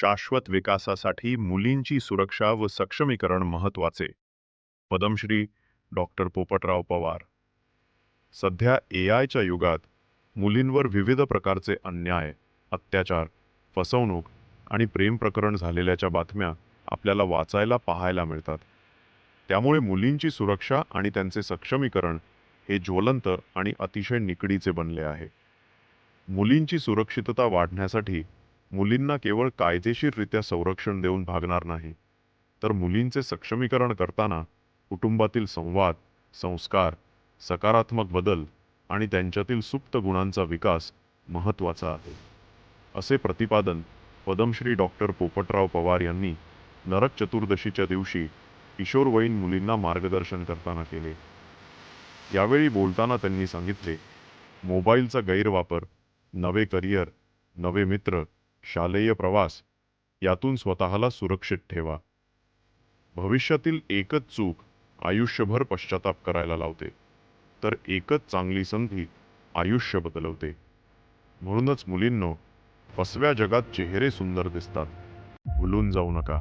शाश्वत विकासासाठी मुलींची सुरक्षा व सक्षमीकरण महत्त्वाचे पदमश्री डॉक्टर पोपटराव पवार. सध्या ए आयच्या युगात मुलींवर विविध प्रकारचे अन्याय अत्याचार फसवणूक आणि प्रेम प्रकरण झालेल्याच्या बातम्या आपल्याला वाचायला पाहायला मिळतात. त्यामुळे मुलींची सुरक्षा आणि त्यांचे सक्षमीकरण हे ज्वलंत आणि अतिशय निकडीचे बनले आहे. मुलींची सुरक्षितता वाढण्यासाठी मुलींना केवळ कायदेशीररित्या संरक्षण देऊन भागणार नाही तर मुलींचे सक्षमीकरण करताना कुटुंबातील संवाद संस्कार सकारात्मक बदल आणि त्यांच्यातील सुप्त गुणांचा विकास महत्त्वाचा आहे असे प्रतिपादन पद्मश्री डॉक्टर पोपटराव पवार यांनी नरक चतुर्दशीच्या दिवशी किशोरवयीन मुलींना मार्गदर्शन करताना केले. यावेळी बोलताना त्यांनी सांगितले मोबाईलचा गैरवापर नवे करिअर नवे मित्र शालेय प्रवास यातून स्वतःला सुरक्षित ठेवा. भविष्यातील एकच चूक आयुष्यभर पश्चाताप करायला लावते. तर एकच चांगली संधी आयुष्य बदलवते. म्हणूनच मुलींनो फसव्या जगात चेहरे सुंदर दिसतात. भुलून जाऊ नका.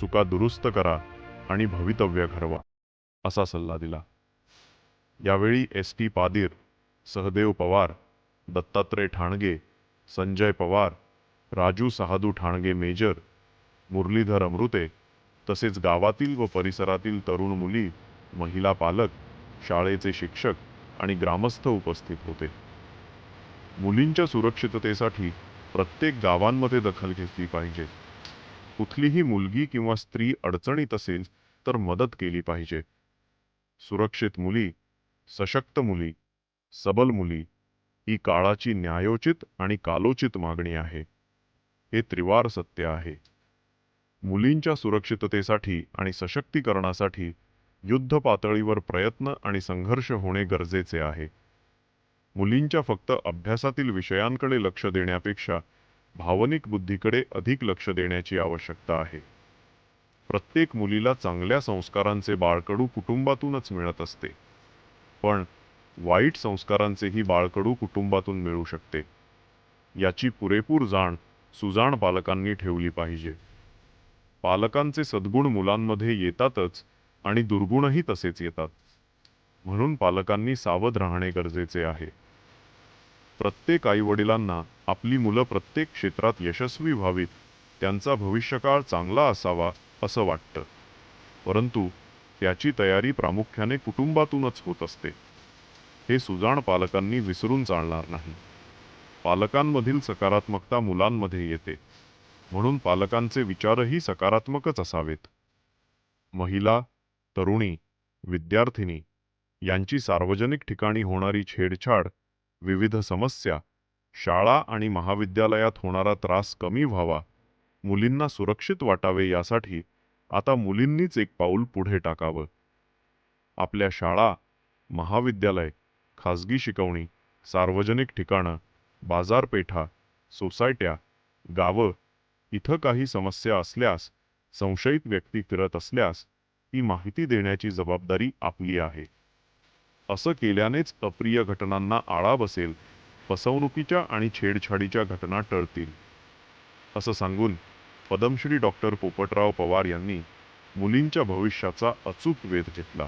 चुका दुरुस्त करा आणि भवितव्य घडवा असा सल्ला दिला. यावेळी एस टी पादीर सहदेव पवार दत्तात्रय ठाणगे संजय पवार राजू सहादू ठाणगे मेजर मुरलीधर अमृते तसेच गावातील व परिसरातील तरुण मुली महिला पालक शाळेचे शिक्षक आणि ग्रामस्थ उपस्थित होते. मुलींच्या सुरक्षिततेसाठी प्रत्येक गावांमध्ये दखल घेतली पाहिजे. कुठलीही मुलगी किंवा स्त्री अडचणीत असेल तर मदत केली पाहिजे. सुरक्षित मुली सशक्त मुली सबल मुली ही काळाची न्यायोचित आणि कालोचित मागणी आहे. हे त्रिवार सत्य आहे. मुलींच्या सुरक्षिततेसाठी आणि सशक्तीकरणासाठी युद्ध पातळीवर प्रयत्न आणि संघर्ष होणे गरजेचे आहे. मुलींच्या फक्त अभ्यासातील विषयांकडे लक्ष देण्यापेक्षा भावनिक बुद्धीकडे अधिक लक्ष देण्याची आवश्यकता आहे. प्रत्येक मुलीला चांगल्या संस्कारांचे बाळकडू कुटुंबातूनच मिळत असते. पण वाईट संस्कारांचेही बाळकडू कुटुंबातून मिळू शकते. याची पुरेपूर जाण सुजाण पालकांनी ठेवली पाहिजे. पालकांचे सद्गुण मुलांमध्ये येतातच आणि दुर्गुणही तसेच येतात. म्हणून पालकांनी सावध राहणे गरजेचे आहे. प्रत्येक आईवडिलांना आपली मुलं प्रत्येक क्षेत्रात यशस्वी व्हावीत त्यांचा भविष्यकाळ चांगला असावा असं वाटतं. परंतु त्याची तयारी प्रामुख्याने कुटुंबातूनच होत असते. हे सुजाण पालकांनी विसरून चालणार नाही. पालकांमधील सकारात्मकता मुलांमध्ये येते. म्हणून पालकांचे विचारही सकारात्मकच असावेत. महिला तरुणी विद्यार्थिनी यांची सार्वजनिक ठिकाणी होणारी छेडछाड विविध समस्या शाळा आणि महाविद्यालयात होणारा त्रास कमी व्हावा मुलींना सुरक्षित वाटावे यासाठी आता मुलींनीच एक पाऊल पुढे टाकावं. आपल्या शाळा महाविद्यालय खाजगी शिकवणी सार्वजनिक ठिकाणं बाजारपेठा सोसायट्या गावं इथं काही समस्या असल्यास संशयित व्यक्ती फिरत असल्यास ती माहिती देण्याची जबाबदारी आपली आहे. असं केल्यानेच अप्रिय घटनांना आळा बसेल फसवणुकीच्या आणि छेडछाडीच्या घटना टळतील. असं सांगून पद्मश्री डॉक्टर पोपटराव पवार यांनी मुलींच्या भविष्याचा अचूक वेध घेतला.